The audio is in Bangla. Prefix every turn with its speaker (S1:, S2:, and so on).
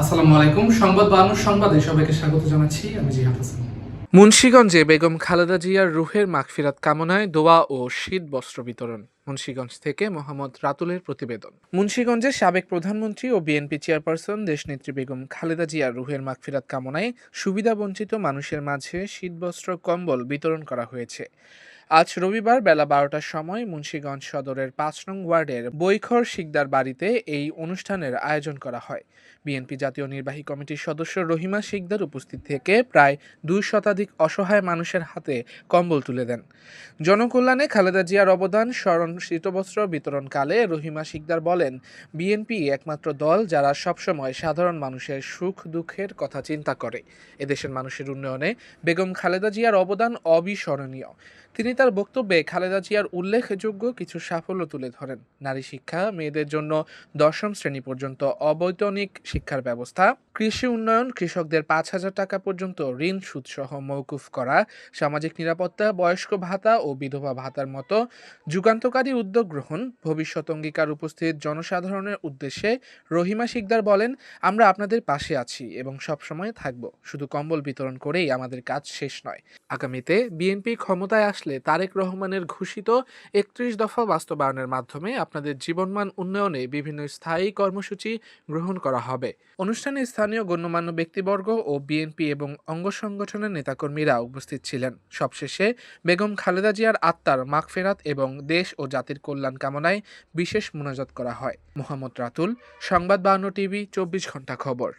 S1: আসসালামু আলাইকুম। সংবাদ সংবাদে সবাইকে স্বাগত জানাচ্ছি। আমি জিহাদ হাসান।
S2: মুন্সীগঞ্জে বেগম খালেদা জিয়ার রুহের মাগফিরাত কামনায় দোয়া ও শীত বস্ত্র বিতরণ, মুন্সীগঞ্জ থেকে মোহাম্মদ রাতুলের প্রতিবেদন। মুন্সীগঞ্জের সাবেক প্রধানমন্ত্রী ও বিএনপি চেয়ারপারসন দেশনেত্রী বেগম খালেদা জিয়ার রুহের মাগফিরাত কামনায় সুবিধাবঞ্চিত মানুষের মাঝে শীতবস্ত্র কম্বল বিতরণ করা হয়েছে। আজ রবিবার বেলা বারোটার সময় মুন্সীগঞ্জ সদরের পাঁচ নং ওয়ার্ডের বৈখর শিকদার বাড়িতে এই অনুষ্ঠানের আয়োজন করা হয়। বিএনপি জাতীয় নির্বাহী কমিটির সদস্য রহিমা শিকদার উপস্থিত থেকে প্রায় দুই শতাধিক অসহায় মানুষের হাতে কম্বল তুলে দেন। জনকল্যাণে খালেদা জিয়ার অবদান, স্মরণ শীতবস্ত্র বিতরণকালে রহিমা শিকদার বলেন, বিএনপি একমাত্র দল যারা সবসময় সাধারণ মানুষের সুখ দুঃখের কথা চিন্তা করে। এদেশের মানুষের উন্নয়নে বেগম খালেদা জিয়ার অবদান অবিস্মরণীয়। তিনি তার বক্তব্যে খালেদা জিয়ার উল্লেখযোগ্য কিছু সাফল্য তুলে ধরেন। নারী শিক্ষা, মেয়েদের জন্য দশম শ্রেণি পর্যন্ত অবৈতনিক শিক্ষার ব্যবস্থা কৃষি উন্নয়ন, কৃষকদের পাঁচ হাজার টাকা পর্যন্ত ঋণ, সুদসহ মৌকুফ করা, সামাজিক নিরাপত্তা, বয়স্ক ভাতা ও বিধবা ভাতার মতো যুগান্তকারী উদ্যোগ গ্রহণ, ভবিষ্যৎ অঙ্গীকার উপস্থিত জনসাধারণের উদ্দেশ্যে রহিমা শিকদার বলেন, আমরা আপনাদের পাশে আছি এবং সবসময় থাকব। শুধু কম্বল বিতরণ করেই আমাদের কাজ শেষ নয়। আগামীতে বিএনপি ক্ষমতায় আসলে তারেক রহমানের ঘোষিত একত্রিশ দফা বাস্তবায়নের মাধ্যমে আপনাদের জীবনমান উন্নয়নে বিভিন্ন স্থায়ী কর্মসূচি গ্রহণ করা হবে। অনুষ্ঠানে স্থানীয় গণ্যমান্য ব্যক্তিবর্গ ও বিএনপি এবং অঙ্গ সংগঠনের নেতাকর্মীরা উপস্থিত ছিলেন। সবশেষে বেগম খালেদা জিয়ার আত্মার মাগফেরাত এবং দেশ ও জাতির কল্যাণ কামনায় বিশেষ মোনাজাত করা হয়। মোহাম্মদ রাতুল, সংবাদ বাহান্ন টিভি, চব্বিশ ঘণ্টা খবর।